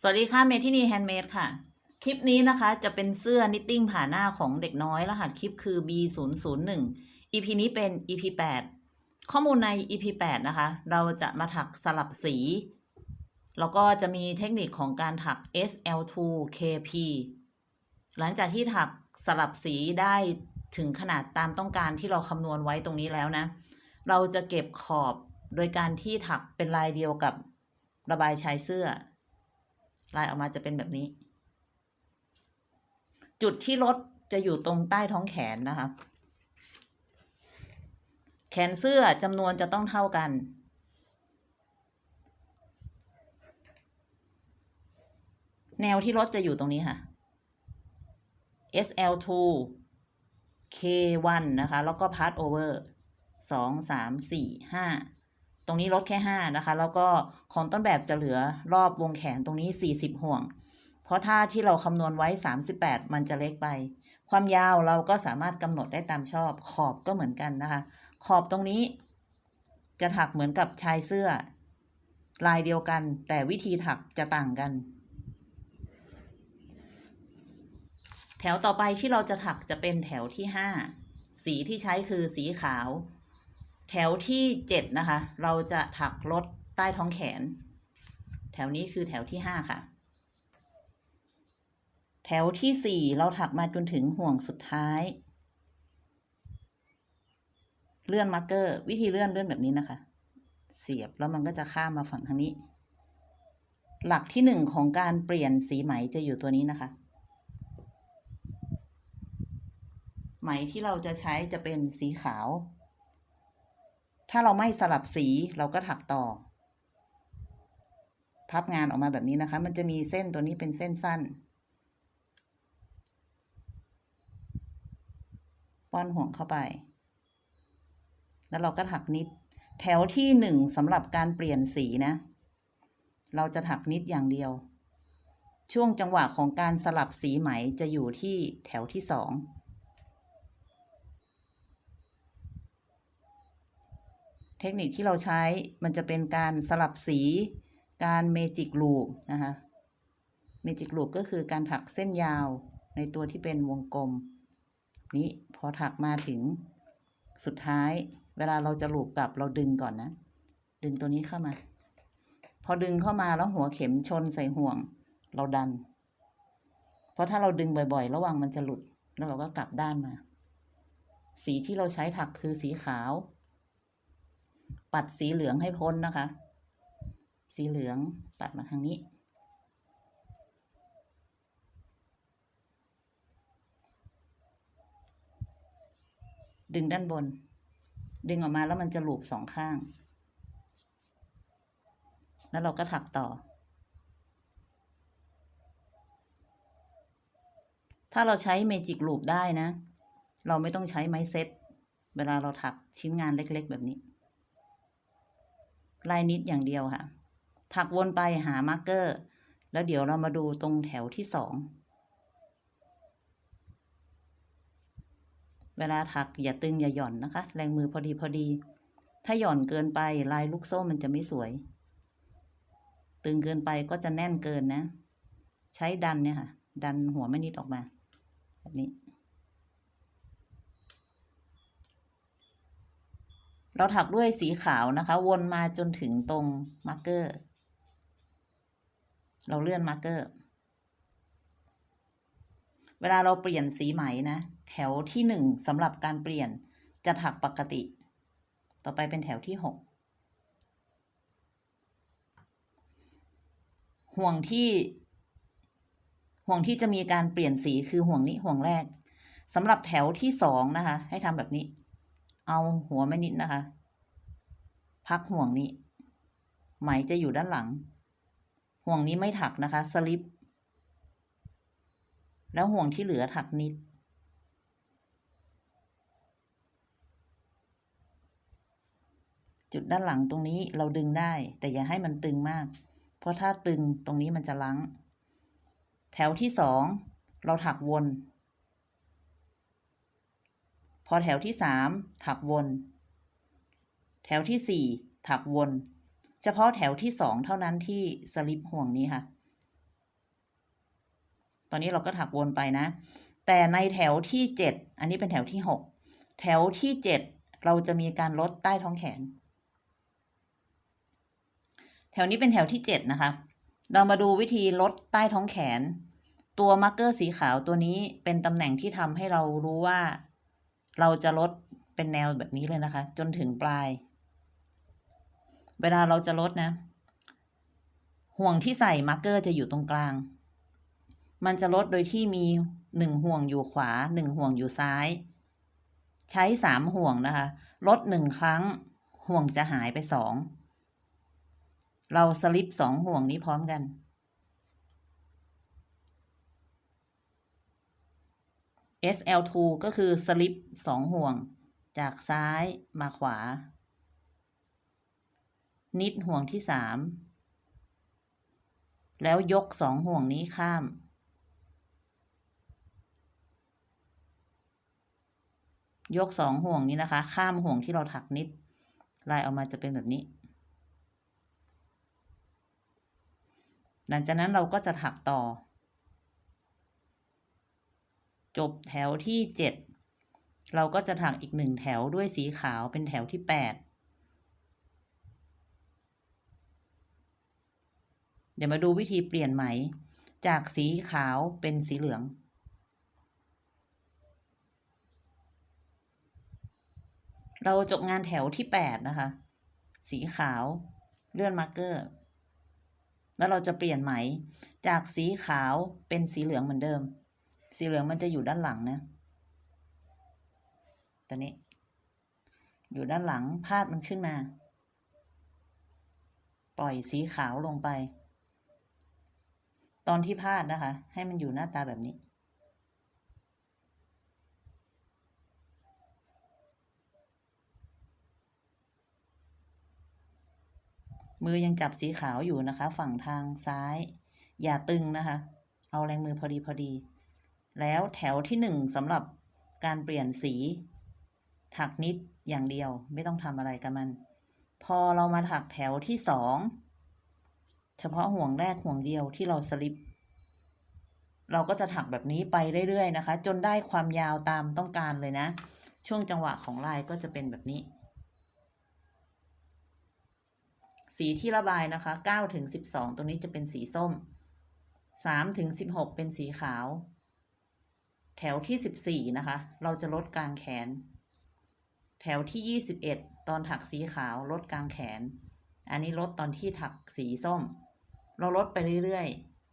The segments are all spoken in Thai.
สวัสดีค่ะเมทินีแฮนด์เมดค่ะ คลิปนี้นะคะจะเป็นเสื้อนิตติ้งผ่าหน้าของเด็กน้อย รหัสคลิปคือ B 0 0 1 EP นี้เป็น EP 8 ข้อมูลใน EP 8 นะคะ เราจะมาถักสลับสี แล้วก็จะมีเทคนิคของการถัก SL2 KP หลังจากที่ถักสลับสีได้ถึงขนาดตามต้องการที่เราคำนวณไว้ตรงนี้แล้วนะ เราจะเก็บขอบโดยการที่ถักเป็นลายเดียวกับระบายชายเสื้อ ลายออกมาจะเป็นแบบนี้ จุดที่ลดจะอยู่ตรงใต้ท้องแขนนะคะ แขนเสื้อจำนวนจะต้องเท่ากัน แนวที่ลดจะอยู่ตรงนี้ค่ะ SL2 K1 นะคะ แล้วก็ Part Over สองสามสี่ห้า ตรงนี้ลดแค่ห้านะคะ แล้วก็ของต้นแบบจะเหลือรอบวงแขนตรงนี้สี่สิบห่วง เพราะถ้าที่เราคำนวณไว้สามสิบแปดมันจะเล็กไป ความยาวเราก็สามารถกำหนดได้ตามชอบ ขอบก็เหมือนกันนะคะ ขอบตรงนี้ จะถักเหมือนกับชายเสื้อ ลายเดียวกัน แต่วิธีถักจะต่างกัน แถวต่อไปที่เราจะถักจะเป็นแถวที่ห้าสีที่ใช้คือสีขาว แถวที่เจ็ดนะคะ เราจะถักลดใต้ท้องแขน แถวนี้คือแถวที่ห้าค่ะ แถวที่สี่เราถักมาจนถึงห่วงสุดท้าย เลื่อนมาร์กเกอร์ วิธีเลื่อนเลื่อนแบบนี้นะคะ เสียบแล้วมันก็จะข้ามมาฝั่งทางนี้ หลักที่หนึ่งของการเปลี่ยนสีไหมจะอยู่ตัวนี้นะคะไหมที่เราจะใช้จะเป็นสีขาว ถ้าเราไม่สลับสีเราก็ถักต่อ พับงานออกมาแบบนี้นะคะ มันจะมีเส้นตัวนี้เป็นเส้นสั้น ป้อนห่วงเข้าไป แล้วเราก็ถักนิด แถวที่หนึ่งสำหรับการเปลี่ยนสีนะ เราจะถักนิดอย่างเดียว ช่วงจังหวะของการสลับสีไหมจะอยู่ที่แถวที่สอง เทคนิคที่เราใช้มันจะเป็นการสลับสีการเมจิกลูปนะคะเมจิกลูปก็คือการถักเส้นยาวในตัวที่เป็นวงกลม นี้พอถักมาถึงสุดท้าย เวลาเราจะลูปกลับเราดึงก่อนนะ ดึงตัวนี้เข้ามา พอดึงเข้ามาแล้วหัวเข็มชนใส่ห่วง เราดัน เพราะถ้าเราดึงบ่อยๆ ระวังมันจะหลุดแล้วเราก็กลับด้านมา สีที่เราใช้ถักคือสีขาว ปัดสีเหลืองให้พ้นนะคะ สีเหลืองปัดมาทางนี้ ดึงด้านบน ดึงออกมาแล้วมันจะหลูบสองข้าง แล้วเราก็ถักต่อ ถ้าเราใช้เมจิกลูปได้นะ เราไม่ต้องใช้ไม้เซ็ตเวลาเราถักชิ้นงานเล็กๆแบบนี้ ลายนิดอย่างเดียวค่ะ ถักวนไปหามาร์กเกอร์ แล้วเดี๋ยวเรามาดูตรงแถวที่สองเวลาถักอย่าตึงอย่าหย่อนนะคะ แรงมือพอดีพอดี ถ้าหย่อนเกินไปลายลูกโซ่มันจะไม่สวย ตึงเกินไปก็จะแน่นเกินนะ ใช้ดันเนี่ยค่ะ ดันหัวไม่นิดออกมา แบบนี้ เราถักด้วยสีขาวนะคะ วนมาจนถึงตรงมาร์กเกอร์ เราเลื่อนมาร์กเกอร์ เวลาเราเปลี่ยนสีไหมนะ แถวที่หนึ่งสำหรับการเปลี่ยนจะถักปกติ ต่อไปเป็นแถวที่หกห่วงที่ ห่วงที่จะมีการเปลี่ยนสีคือห่วงนี้ห่วงแรกสำหรับแถวที่สองนะคะ ให้ทำแบบนี้ เอาหัวไม่นิดนะคะ พักห่วงนี้ ไหมจะอยู่ด้านหลัง ห่วงนี้ไม่ถักนะคะ สลิป แล้วห่วงที่เหลือถักนิด จุดด้านหลังตรงนี้เราดึงได้ แต่อย่าให้มันตึงมาก เพราะถ้าตึงตรงนี้มันจะลัง แถวที่สองเราถักวน พอแถวที่สามถักวน แถวที่สี่ถักวน เฉพาะแถวที่สองเท่านั้นที่สลิปห่วงนี้ค่ะ ตอนนี้เราก็ถักวนไปนะ แต่ในแถวที่เจ็ดอันนี้เป็นแถวที่หกแถวที่เจ็ดเราจะมีการลดใต้ท้องแขน แถวนี้เป็นแถวที่เจ็ดนะคะ เรามาดูวิธีลดใต้ท้องแขน ตัวมาร์กเกอร์สีขาวตัวนี้เป็นตำแหน่งที่ทำให้เรารู้ว่า เราจะลดเป็นแนวแบบนี้เลยนะคะ จนถึงปลาย เวลาเราจะลดนะ ห่วงที่ใส่มาร์กเกอร์จะอยู่ตรงกลาง มันจะลดโดยที่มีหนึ่งห่วงอยู่ขวาหนึ่งห่วงอยู่ซ้าย ใช้สามห่วงนะคะ ลดหนึ่งครั้ง ห่วงจะหายไปสองเราสลิปสองห่วงนี้พร้อมกัน SL2 ก็คือสลิปสองห่วง จากซ้ายมาขวา นิดห่วงที่สามแล้วยกสองห่วงนี้ข้าม ยกสองห่วงนี้นะคะ ข้ามห่วงที่เราถักนิด ลายออกมาจะเป็นแบบนี้ หลังจากนั้นเราก็จะถักต่อ จบแถวที่เจ็ดเราก็จะถักอีกหนึ่งแถวด้วยสีขาวเป็นแถวที่แปดเดี๋ยวมาดูวิธีเปลี่ยนไหม จากสีขาวเป็นสีเหลือง เราจบงานแถวที่แปดนะคะ สีขาวเลื่อนมาร์กเกอร์ แล้วเราจะเปลี่ยนไหม จากสีขาวเป็นสีเหลืองเหมือนเดิม สีเหลืองมันจะอยู่ด้านหลังนะตอนนี้ อยู่ด้านหลังพาดมันขึ้นมา ปล่อยสีขาวลงไป ตอนที่พาดนะคะ ให้มันอยู่หน้าตาแบบนี้ มือยังจับสีขาวอยู่นะคะ ฝั่งทางซ้าย อย่าตึงนะคะ เอาแรงมือพอดีพอดี แล้วแถวที่หนึ่งสำหรับการเปลี่ยนสี ถักนิดอย่างเดียวไม่ต้องทำอะไรกับมัน พอเรามาถักแถวที่สองเฉพาะห่วงแรกห่วงเดียวที่เราสลิป เราก็จะถักแบบนี้ไปเรื่อยๆนะคะ จนได้ความยาวตามต้องการเลยนะ ช่วงจังหวะของลายก็จะเป็นแบบนี้ สีที่ระบายนะคะ9ถึง12 ตรงนี้จะเป็นสีส้ม3ถึง16 เป็นสีขาว แถวที่ 14 นะคะ เราจะลดกลางแขน แถวที่ 21 ตอนถักสีขาวลดกลางแขน อันนี้ลดตอนที่ถักสีส้ม เราลดไปเรื่อย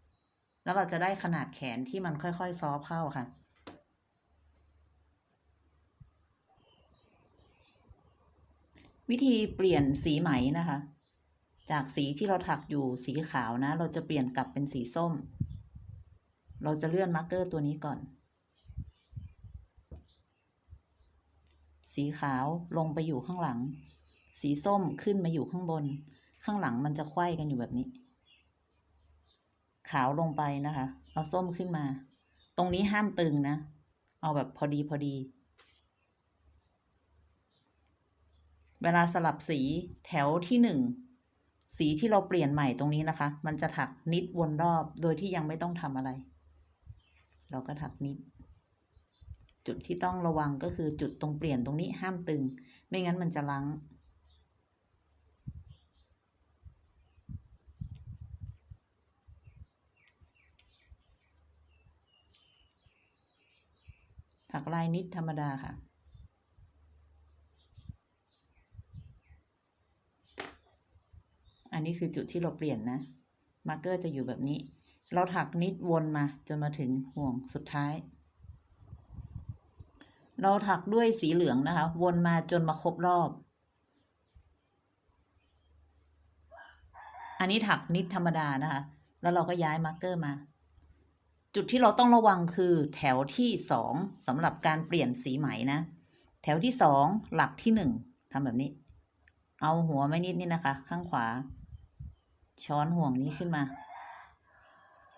ๆ แล้วเราจะได้ขนาดแขนที่มันค่อยๆ ซอฟเข้าค่ะ วิธีเปลี่ยนสีไหมนะคะ จากสีที่เราถักอยู่สีขาวนะ เราจะเปลี่ยนกลับเป็นสีส้ม เราจะเลื่อนมาร์กเกอร์ตัวนี้ก่อน สีขาวลงไปอยู่ข้างหลัง สีส้มขึ้นมาอยู่ข้างบน ข้างหลังมันจะไขว้กันอยู่แบบนี้ ขาวลงไปนะคะ เอาส้มขึ้นมา ตรงนี้ห้ามตึงนะ เอาแบบพอดีพอดี เวลาสลับสีแถวที่หนึ่งสีที่เราเปลี่ยนใหม่ตรงนี้นะคะ มันจะถักนิดวนรอบโดยที่ยังไม่ต้องทำอะไร เราก็ถักนิด จุดที่ต้องระวังก็คือจุดตรงเปลี่ยนตรงนี้ห้ามตึง ไม่งั้นมันจะลังถักลายนิดธรรมดาค่ะ อันนี้คือจุดที่เราเปลี่ยนนะ มาร์กเกอร์จะอยู่แบบนี้ เราถักนิดวนมาจนมาถึงห่วงสุดท้าย เราถักด้วยสีเหลืองนะคะ วนมาจนมาครบรอบ อันนี้ถักนิดธรรมดานะคะ แล้วเราก็ย้ายมาร์กเกอร์มา จุดที่เราต้องระวังคือแถวที่สองสำหรับการเปลี่ยนสีไหมนะ แถวที่สองหลักที่หนึ่งทำแบบนี้ เอาหัวไม่นิดนี่นะคะ ข้างขวา ช้อนห่วงนี้ขึ้นมา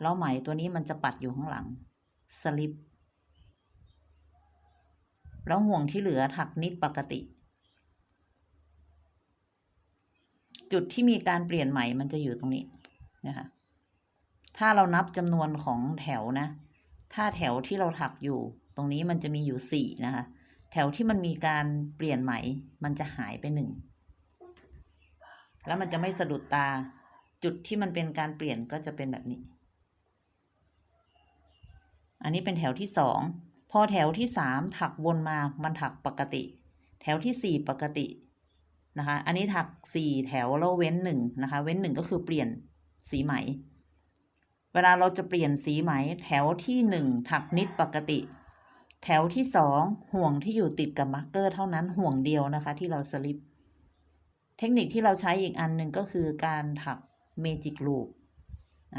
แล้วไหมตัวนี้มันจะปัดอยู่ข้างหลังสลิป แล้วห่วงที่เหลือถักนิดปกติ จุดที่มีการเปลี่ยนไหมมันจะอยู่ตรงนี้นะคะถ้าเรานับจำนวนของแถวนะ ถ้าแถวที่เราถักอยู่ ตรงนี้มันจะมีอยู่สี่นะคะ แถวที่มันมีการเปลี่ยนไหม มันจะหายไปหนึ่ง แล้วมันจะไม่สะดุดตา จุดที่มันเป็นการเปลี่ยนก็จะเป็นแบบนี้ อันนี้เป็นแถวที่สอง พอแถวที่สามถักวนมามันถักปกติ แถวที่สี่ปกตินะคะ อันนี้ถักสี่แถวแล้วเว้นหนึ่งนะคะ เว้นหนึ่งก็คือเปลี่ยนสีไหม เวลาเราจะเปลี่ยนสีไหม แถวที่หนึ่งถักนิดปกติ แถวที่สองห่วงที่อยู่ติดกับมาร์กเกอร์เท่านั้นห่วงเดียวนะคะ ที่เราสลิป เทคนิคที่เราใช้อีกอันหนึ่งก็คือการถักเมจิกลูป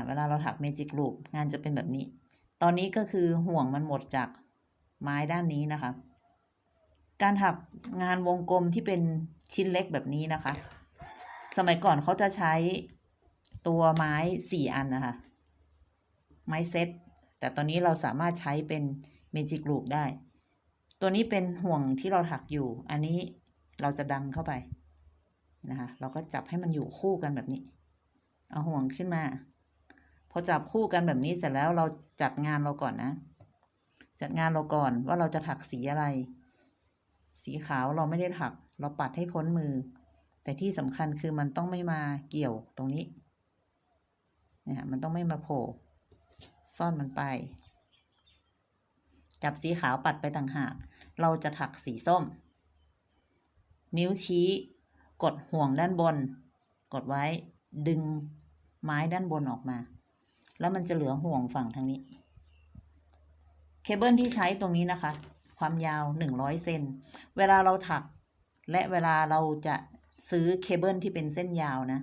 เวลาเราถักเมจิกลูปงานจะเป็นแบบนี้ ตอนนี้ก็คือห่วงมันหมดจาก ไม้ด้านนี้นะคะ การถักงานวงกลมที่เป็นชิ้นเล็กแบบนี้นะคะ สมัยก่อนเขาจะใช้ตัวไม้สี่อันนะคะ ไม้เซตแต่ตอนนี้เราสามารถใช้เป็นเมจิกลูปได้ ตัวนี้เป็นห่วงที่เราถักอยู่ อันนี้เราจะดันเข้าไปนะคะ เราก็จับให้มันอยู่คู่กันแบบนี้ เอาห่วงขึ้นมา พอจับคู่กันแบบนี้เสร็จแล้วเราจัดงานเราก่อนนะ จัดงานเราก่อนว่าเราจะถักสีอะไร สีขาวเราไม่ได้ถัก เราปัดให้พ้นมือ แต่ที่สำคัญคือมันต้องไม่มาเกี่ยวตรงนี้เนี่ยมันต้องไม่มาโผล่ซ่อนมันไป จับสีขาวปัดไปต่างหาก เราจะถักสีส้ม นิ้วชี้ กดห่วงด้านบน กดไว้ดึงไม้ด้านบนออกมา แล้วมันจะเหลือห่วงฝั่งทางนี้ เคเบิลที่ใช้ตรงนี้นะคะ ความยาว 100 เซน เวลาเราถัก และเวลาเราจะซื้อเคเบิลที่เป็นเส้นยาวนะ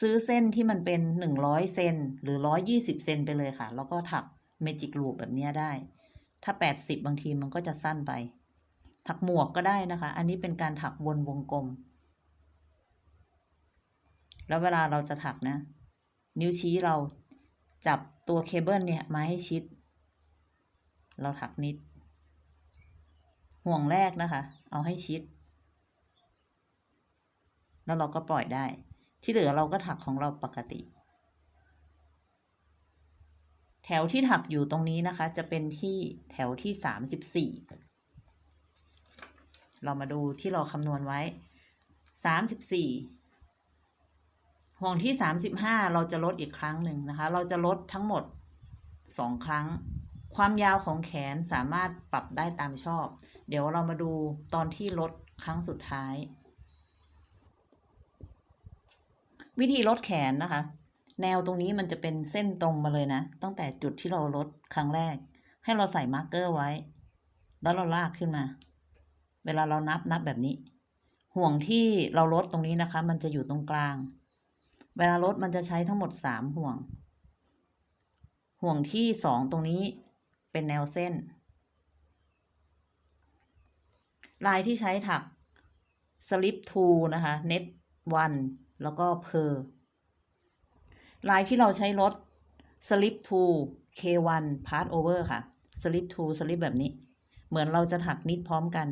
ซื้อเส้นที่มันเป็น 100 เซนหรือ 120 เซนไปเลยค่ะ แล้วก็ถักเมจิกลูปแบบนี้ได้ ถ้า 80 บางทีมันก็จะสั้นไป ถักหมวกก็ได้นะคะ อันนี้เป็นการถักวนวงกลม แล้วเวลาเราจะถักนะ นิ้วชี้เราจับตัวเคเบิลเนี่ยมาให้ชิด เราถักนิด ห่วงแรกนะคะ เอาให้ชิด แล้วเราก็ปล่อยได้ ที่เหลือเราก็ถักของเราปกติ แถวที่ถักอยู่ตรงนี้นะคะ จะเป็นที่แถวที่สามสิบสี่เรามาดูที่เราคำนวณไว้สามสิบสี่ห่วงที่สามสิบห้าเราจะลดอีกครั้งหนึ่งนะคะ เราจะลดทั้งหมดสองครั้ง ความยาวของแขนสามารถปรับได้ตามชอบ เดี๋ยวเรามาดูตอนที่ลดครั้งสุดท้าย วิธีลดแขนนะคะ แนวตรงนี้มันจะเป็นเส้นตรงมาเลยนะ ตั้งแต่จุดที่เราลดครั้งแรก ให้เราใส่มาร์กเกอร์ไว้ แล้วเราลากขึ้นมา เวลาเรานับนับแบบนี้ ห่วงที่เราลดตรงนี้นะคะ มันจะอยู่ตรงกลาง เวลาลดมันจะใช้ทั้งหมดสามห่วง ห่วงที่สองตรงนี้ เป็นแนวเส้น ลายที่ใช้ถัก slip to นะคะ net one แล้วก็ per ลายที่เราใช้ลด slip to k1 part over ค่ะ slip to slip แบบนี้ เหมือนเราจะถักนิดพร้อมกัน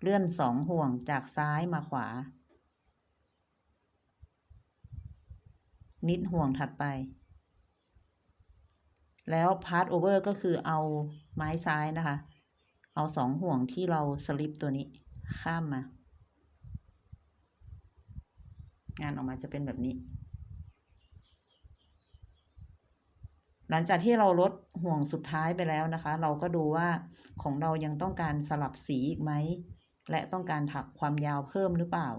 เลื่อนสองห่วงจากซ้ายมาขวา นิดห่วงถัดไป แล้ว part over ก็คือเอาไม้ซ้ายนะคะ เอาสองห่วงที่เราสลิปตัวนี้ข้ามมา งานออกมาจะเป็นแบบนี้ หลังจากที่เราลดห่วงสุดท้ายไปแล้วนะคะ เราก็ดูว่าของเรายังต้องการสลับสีอีกไหม และต้องการถักความยาวเพิ่มหรือเปล่า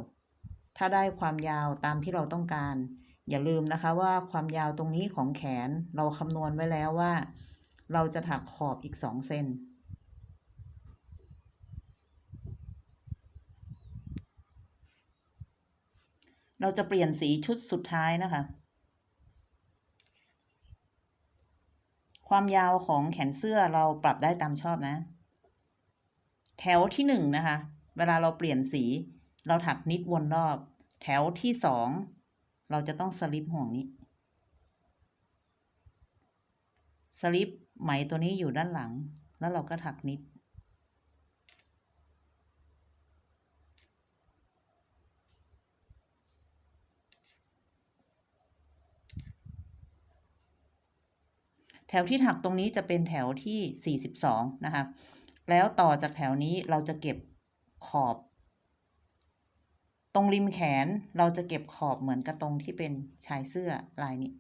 ถ้าได้ความยาวตามที่เราต้องการ อย่าลืมนะคะว่าความยาวตรงนี้ของแขนเราคำนวณไว้แล้วว่า เราจะถักขอบอีกสองเซนเราจะเปลี่ยนสีชุดสุดท้ายนะคะ ความยาวของแขนเสื้อเราปรับได้ตามชอบนะ แถวที่หนึ่งนะคะ เวลาเราเปลี่ยนสี เราถักนิดวนรอบ แถวที่สอง เราจะต้องสลิปห่วงนี้สลิปไหมตัวนี้อยู่ด้านหลัง แล้วเราก็ถักนิด แถวที่ถักตรงนี้จะเป็นแถวที่ 42 นะคะแล้วต่อจากแถวนี้เราจะเก็บขอบ ตรงริมแขนเราจะเก็บขอบเหมือนกับตรงที่เป็นชายเสื้อลายนี้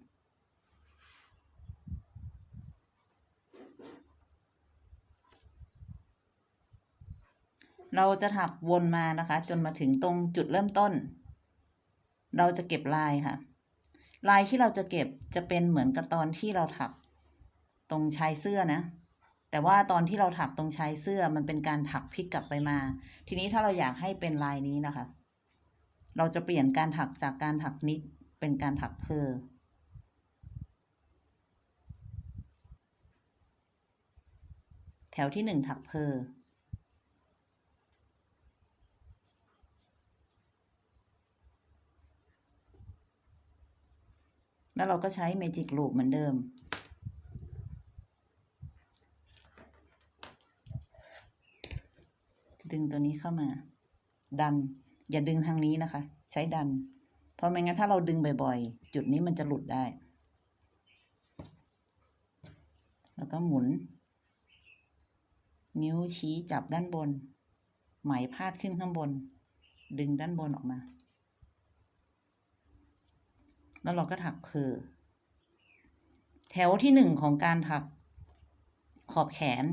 เราจะถักวนมานะคะ จนมาถึงตรงจุดเริ่มต้น เราจะเก็บลายค่ะ ลายที่เราจะเก็บจะเป็นเหมือนกับตอนที่เราถักตรงชายเสื้อนะแต่ว่าตอนที่เราถักตรงชายเสื้อมันเป็นการถักพลิกกลับไปมา ทีนี้ถ้าเราอยากให้เป็นลายนี้นะคะ เราจะเปลี่ยนการถักจากการถักนิดเป็นการถักเพอแถวที่หนึ่งถักเพอแล้วเราก็ใช้เมจิกลูปเหมือนเดิม ดึงตัวนี้เข้ามา ดัน อย่าดึงทางนี้นะคะ ใช้ดัน เพราะไม่งั้นถ้าเราดึงบ่อยๆ จุดนี้มันจะหลุดได้ แล้วก็หมุน นิ้วชี้จับด้านบน ไหมพาดขึ้นข้างบน ดึงด้านบนออกมา แล้วเราก็ถักเพอแถวที่หนึ่งของการถักขอบแขน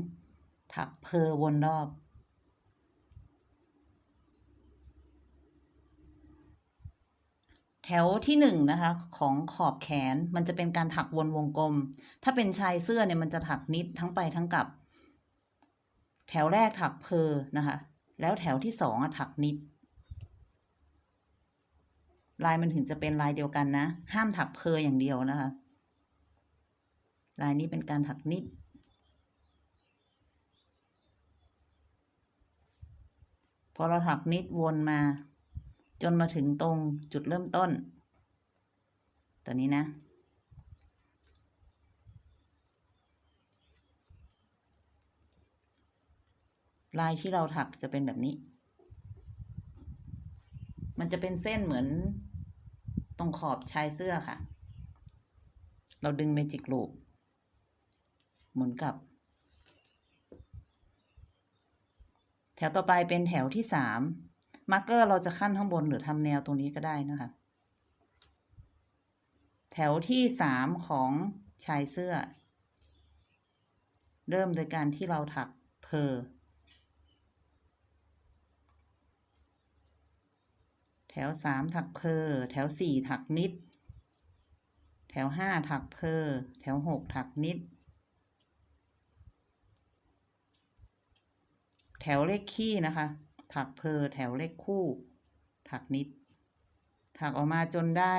ถักเพอวนรอบ แถวที่หนึ่งนะคะของขอบแขนมันจะเป็นการถักวนวงกลม ถ้าเป็นชายเสื้อเนี่ยมันจะถักนิดทั้งไปทั้งกลับ แถวแรกถักเพอนะคะ แล้วแถวที่สองอะถักนิด ลายมันถึงจะเป็นลายเดียวกันนะ ห้ามถักเพออย่างเดียวนะคะ ลายนี้เป็นการถักนิด พอเราถักนิดวนมา จนมาถึงตรงจุดเริ่มต้น ตัวนี้นะ ลายที่เราถักจะเป็นแบบนี้ มันจะเป็นเส้นเหมือนตรงขอบชายเสื้อค่ะ เราดึงเมจิกลูปหมุนกลับ แถวต่อไปเป็นแถวที่สาม มาร์กเกอร์เราจะขั้นข้างบนหรือทำแนวตรงนี้ก็ได้นะคะ แถวที่สามของชายเสื้อ เริ่มโดยการที่เราถักเพอแถวสามถักเพอแถวสี่ถักนิด แถวห้าถักเพอแถวหกถักนิด แถวเลขขี้นะคะ ถักเพอแถวเลขคู่ ถักนิด ถักออกมาจนได้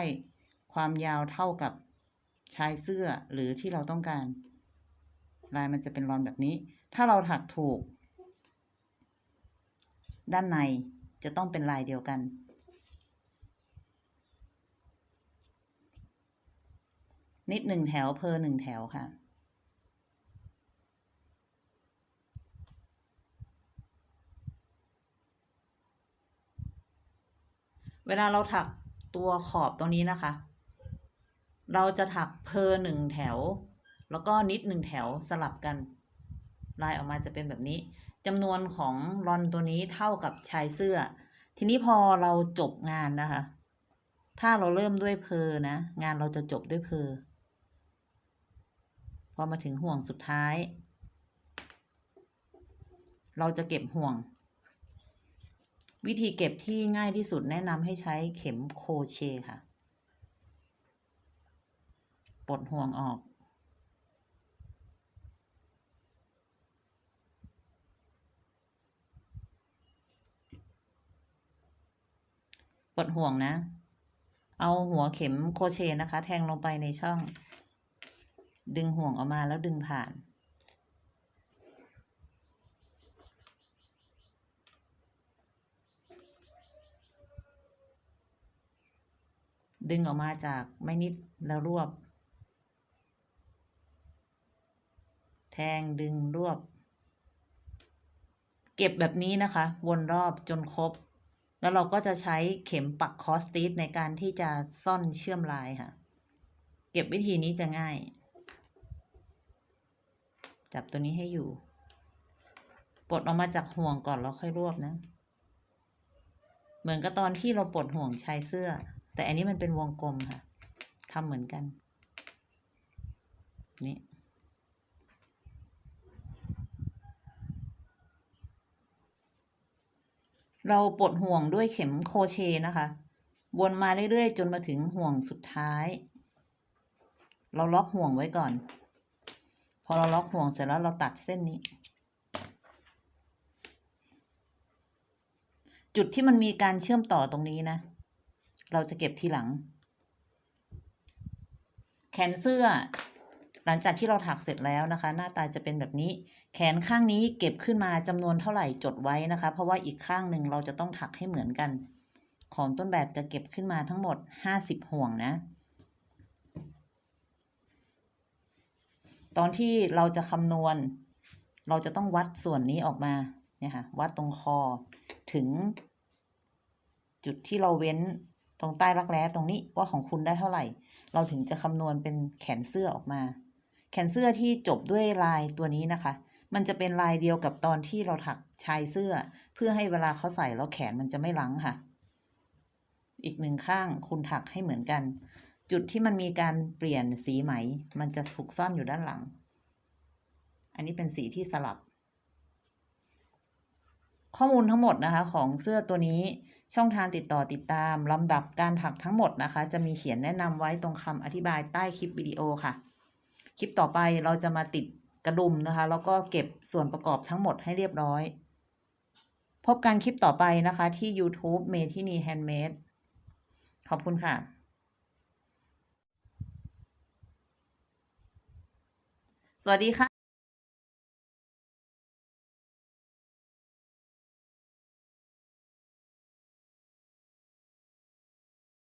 ความยาวเท่ากับชายเสื้อหรือที่เราต้องการ ลายมันจะเป็นรอนแบบนี้ ถ้าเราถักถูก ด้านในจะต้องเป็นลายเดียวกัน นิดหนึ่งแถวเพอหนึ่งแถวค่ะ เวลาเราถักตัวขอบตรงนี้นะคะ เราจะถักเพอหนึ่งแถว แล้วก็นิดหนึ่งแถวสลับกัน ลายออกมาจะเป็นแบบนี้จำนวนของรอนตัวนี้เท่ากับชายเสื้อ ทีนี้พอเราจบงานนะคะ ถ้าเราเริ่มด้วยเพอนะ งานเราจะจบด้วยเพอพอมาถึงห่วงสุดท้าย เราจะเก็บห่วง วิธีเก็บที่ง่ายที่สุดแนะนำให้ใช้เข็มโคเชค่ะ ปลดห่วงออกปลดห่วงนะ เอาหัวเข็มโคเชนะคะ แทงลงไปในช่อง ดึงห่วงออกมาแล้วดึงผ่าน ดึงออกมาจากไม่นิดแล้วรวบ แทงดึงรวบ เก็บแบบนี้นะคะ วนรอบจนครบ แล้วเราก็จะใช้เข็มปักคอสติสในการที่จะซ่อนเชื่อมลายค่ะ เก็บวิธีนี้จะง่าย จับตัวนี้ให้อยู่ ปลดออกมาจากห่วงก่อนแล้วค่อยรวบนะ เหมือนกับตอนที่เราปลดห่วงชายเสื้อ แต่อันนี้มันเป็นวงกลมค่ะทำเหมือนกัน นี่ เราปลดห่วงด้วยเข็มโคเชนะคะ วนมาเรื่อยๆ จนมาถึงห่วงสุดท้าย เราล็อกห่วงไว้ก่อน พอเราล็อกห่วงเสร็จแล้วเราตัดเส้นนี้ จุดที่มันมีการเชื่อมต่อตรงนี้นะ เราจะเก็บทีหลัง แขนเสื้อ หลังจากที่เราถักเสร็จแล้วนะคะ หน้าตาจะเป็นแบบนี้ แขนข้างนี้เก็บขึ้นมาจำนวนเท่าไหร่จดไว้นะคะ เพราะว่าอีกข้างหนึ่งเราจะต้องถักให้เหมือนกัน ของต้นแบบจะเก็บขึ้นมาทั้งหมด 50 ห่วงนะตอนที่เราจะคำนวณ เราจะต้องวัดส่วนนี้ออกมาเนี่ยค่ะวัดตรงคอถึงจุดที่เราเว้น รงใต้รักแร้ตรงนี้ว่าของคุณได้เท่าไหร่ เราถึงจะคำนวณเป็นแขนเสื้อออกมา แขนเสื้อที่จบด้วยลายตัวนี้นะคะ มันจะเป็นลายเดียวกับตอนที่เราถักชายเสื้อ เพื่อให้เวลาเขาใส่แล้วแขนมันจะไม่ลังค่ะ อีกหนึ่งข้างคุณถักให้เหมือนกัน จุดที่มันมีการเปลี่ยนสีไหม มันจะถูกซ่อนอยู่ด้านหลัง อันนี้เป็นสีที่สลับ ข้อมูลทั้งหมดนะคะของเสื้อตัวนี้ ช่องทางติดต่อติดตามลำดับการถักทั้งหมดนะคะ จะมีเขียนแนะนำไว้ตรงคำอธิบายใต้คลิปวิดีโอค่ะ คลิปต่อไปเราจะมาติดกระดุมนะคะ แล้วก็เก็บส่วนประกอบทั้งหมดให้เรียบร้อย พบกันคลิปต่อไปนะคะที่ YouTube เมทินีแฮนด์เมดขอบคุณค่ะสวัสดีค่ะ